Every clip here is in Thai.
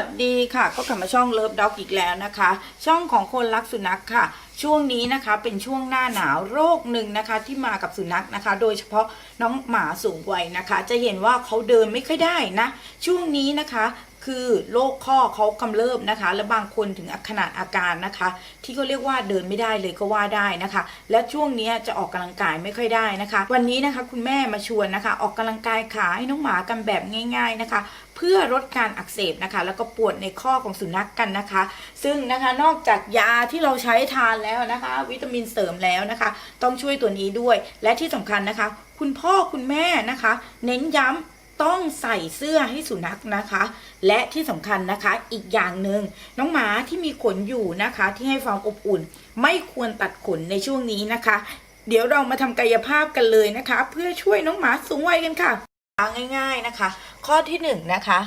วัสดีค่ะ ก็กลับมาช่องเลิฟด็อกอีกแล้วนะคะ ช่องของคนรักสุนัขค่ะ ช่วงนี้นะคะเป็นช่วงหน้าหนาวโรคหนึ่งนะคะ ที่มากับสุนัขนะคะ โดยเฉพาะน้องหมาสูงวัยนะคะ จะเห็นว่าเขาเดินไม่ค่อยได้นะ ช่วงนี้นะคะ คือโรคข้อเขากำเริบนะคะ และบางคนถึงขนาดอาการนะคะ ที่เขาเรียกว่าเดินไม่ได้เลยก็ว่าได้นะคะ และช่วงนี้จะออกกำลังกายไม่ค่อยได้นะคะ วันนี้นะคะคุณแม่มาชวนนะคะ ออกกำลังกายขาให้น้องหมากันแบบง่าย ๆนะคะ เพื่อลดการอักเสบนะคะ แล้วก็ปวดในข้อของสุนัขกกันนะคะ ซึ่งนะคะนอกจากยาที่เราใช้ทานแล้วนะคะ วิตามินเสริมแล้วนะคะ ต้องช่วยตัวนี้ด้วย และที่สำคัญนะคะ คุณพ่อคุณแม่นะคะ เน้นย้ำ ต้องใส่เสื้อให้สุนัขนะคะ และที่สำคัญนะคะอีกอย่างหนึ่งน้องหมาที่มีขนอยู่นะคะ ที่ให้ความอบอุ่น ไม่ควรตัดขนในช่วงนี้นะคะ เดี๋ยวเรามาทำกายภาพกันเลยนะคะ เพื่อช่วยน้องหมาสูงวัยกันค่ะง่าย ๆนะคะ ข้อที่หนึ่งนะคะ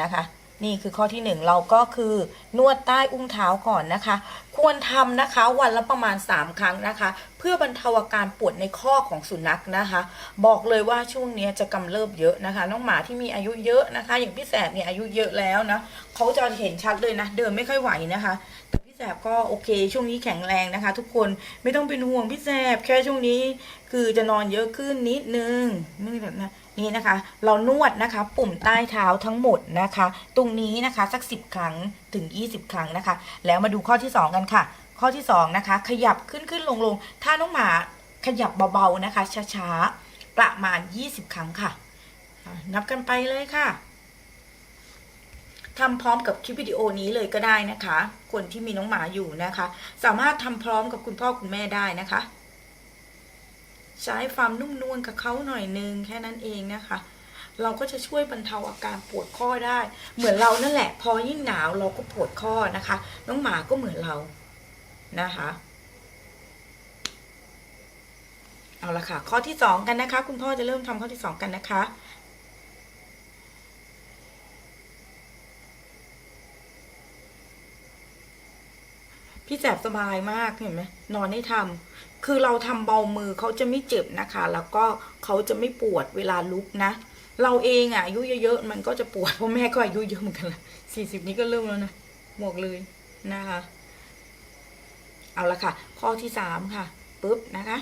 นะคะ นี่คือข้อที่หนึ่งเราก็คือนวดใต้อุ้งเท้าก่อนนะคะ ควรทำนะคะวันละประมาณ 3 ครั้งนะคะ เพื่อบรรเทาอาการปวดในข้อของสุนัขนะคะ บอกเลยว่าช่วงนี้จะกำเริบเยอะนะคะ น้องหมาที่มีอายุเยอะนะคะ อย่างพี่แสบเนี่ยอายุเยอะแล้วนะเขาจะเห็นชัดเลยนะ เดินไม่ค่อยไหวนะคะ พี่แสบก็โอเค ช่วงนี้แข็งแรงนะคะ ทุกคนไม่ต้องเป็นห่วงพี่แสบแค่ช่วงนี้คือจะนอนเยอะขึ้นนิดนึงนี่แบบนะนี่นะคะ เรานวดนะคะ ปุ่มใต้เท้าทั้งหมดนะคะ ตรงนี้นะคะสัก 10 ครั้งถึง 20 ครั้งนะคะ แล้วมาดูข้อที่ 2 กันค่ะ ข้อที่ 2 นะคะ ขยับขึ้นขึ้นลงลงถ้าน้องหมาขยับเบาๆนะคะ ช้าๆประมาณ 20 ครั้งค่ะอะนับกันไปเลยค่ะ ทำพร้อมกับคลิปวิดีโอนี้เลยก็ได้นะคะ คนที่มีน้องหมาอยู่นะคะ สามารถทำพร้อมกับคุณพ่อคุณแม่ได้นะคะ ใช้ความนุ่มนวลกับเขาหน่อยนึงแค่นั้นเองนะคะ เราก็จะช่วยบรรเทาอาการปวดข้อได้ เหมือนเรานั่นแหละ พอยิ่งหนาวเราก็ปวดข้อนะคะ น้องหมาก็เหมือนเรานะคะเอาละค่ะ ข้อที่สองกันนะคะ คุณพ่อจะเริ่มทำข้อที่สองกันนะคะ พี่แสบสบายมากเห็นไหมนอนให้ทำคือเราทำเบามือเขาจะไม่เจ็บนะคะ แล้วก็เขาจะไม่ปวดเวลาลุกนะ เราเองอะอายุเยอะๆมันก็จะปวดเพราะแม่ก็อายุเยอะเหมือนกันละสี่สิบนี้ก็เริ่มแล้วนะบอกเลยนะคะ เอาละค่ะ ข้อที่สามค่ะปุ๊บนะคะ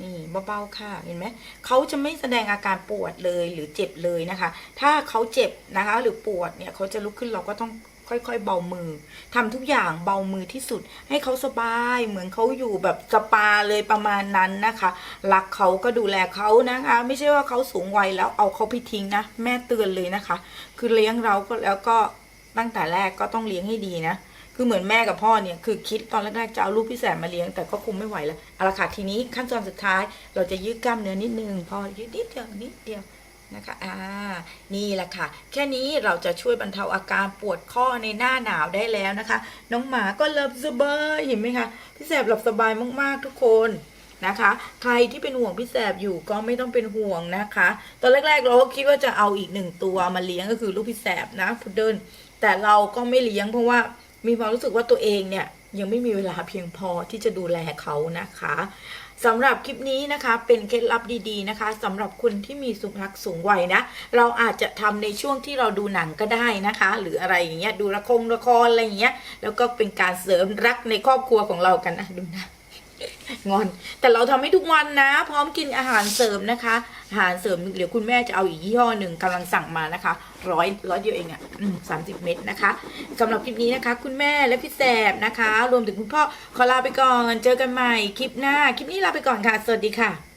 นี่เบาๆค่ะเห็นไหมเขาจะไม่แสดงอาการปวดเลยหรือเจ็บเลยนะคะ ถ้าเขาเจ็บนะคะ หรือปวดเนี่ยเขาจะลุกขึ้นเราก็ต้อง ค่อยๆ เบามือทำทุกอย่างเบามือที่สุด ให้เขาสบายเหมือนเขาอยู่แบบสปาเลยประมาณนั้นนะคะรักเขาก็ดูแลเขานะคะ ไม่ใช่ว่าเขาสูงวัยแล้วเอาเขาไปทิ้งนะแม่เตือนเลยนะคะ คือเลี้ยงเราก็แล้วก็ตั้งแต่แรกก็ต้องเลี้ยงให้ดีนะคือเหมือนแม่กับพ่อเนี่ยคือคิดตอนแรกๆจะเอาลูกพี่แสนมาเลี้ยงแต่ก็คุมไม่ไหวแล้วเอาละค่ะทีนี้ขั้นตอนสุดท้ายเราจะยืดกล้ามเนื้อนิดนึงพอยืดนิดเดียวนิดเดียว นะคะอ่านี่แหละค่ะ แค่นี้เราจะช่วยบรรเทาอาการปวดข้อในหน้าหนาวได้แล้วนะคะ น้องหมาก็หลับสบายเห็นไหมคะ พี่แสบหลับสบายมากๆทุกคนนะคะ ใครที่เป็นห่วงพี่แสบอยู่ก็ไม่ต้องเป็นห่วงนะคะ ตอนแรกๆเราก็คิดว่าจะเอาอีกหนึ่งตัวมาเลี้ยงก็คือลูกพี่แสบนะพุดเดิลแต่เราก็ไม่เลี้ยงเพราะว่ามีความรู้สึกว่าตัวเองเนี่ยยังไม่มีเวลาเพียงพอที่จะดูแลเขานะคะ สำหรับคลิปนี้นะคะเป็นเคล็ดลับดีๆนะคะสำหรับคนที่มีสุนัขสูงวัยนะเราอาจจะทำในช่วงที่เราดูหนังก็ได้นะคะ หรืออะไรอย่างเงี้ยดูละครละครอะไรอย่างเงี้ยแล้วก็เป็นการเสริมรักในครอบครัวของเรากันนะดูนะ งอน แต่เราทำให้ทุกวันนะ พร้อมกินอาหารเสริมนะคะ อาหารเสริมเดี๋ยวคุณแม่จะเอาอีกยี่ห้อหนึ่งกำลังสั่งมานะคะร้อยร้อยเดียวเองอะ่ะสามสิบเม็ดนะคะสำหรับคลิปนี้นะคะ คุณแม่และพี่แสบนะคะ รวมถึงคุณพ่อขอลาไปก่อน เจอกันใหม่คลิปหน้า คลิปนี้ลาไปก่อนค่ะ สวัสดีค่ะ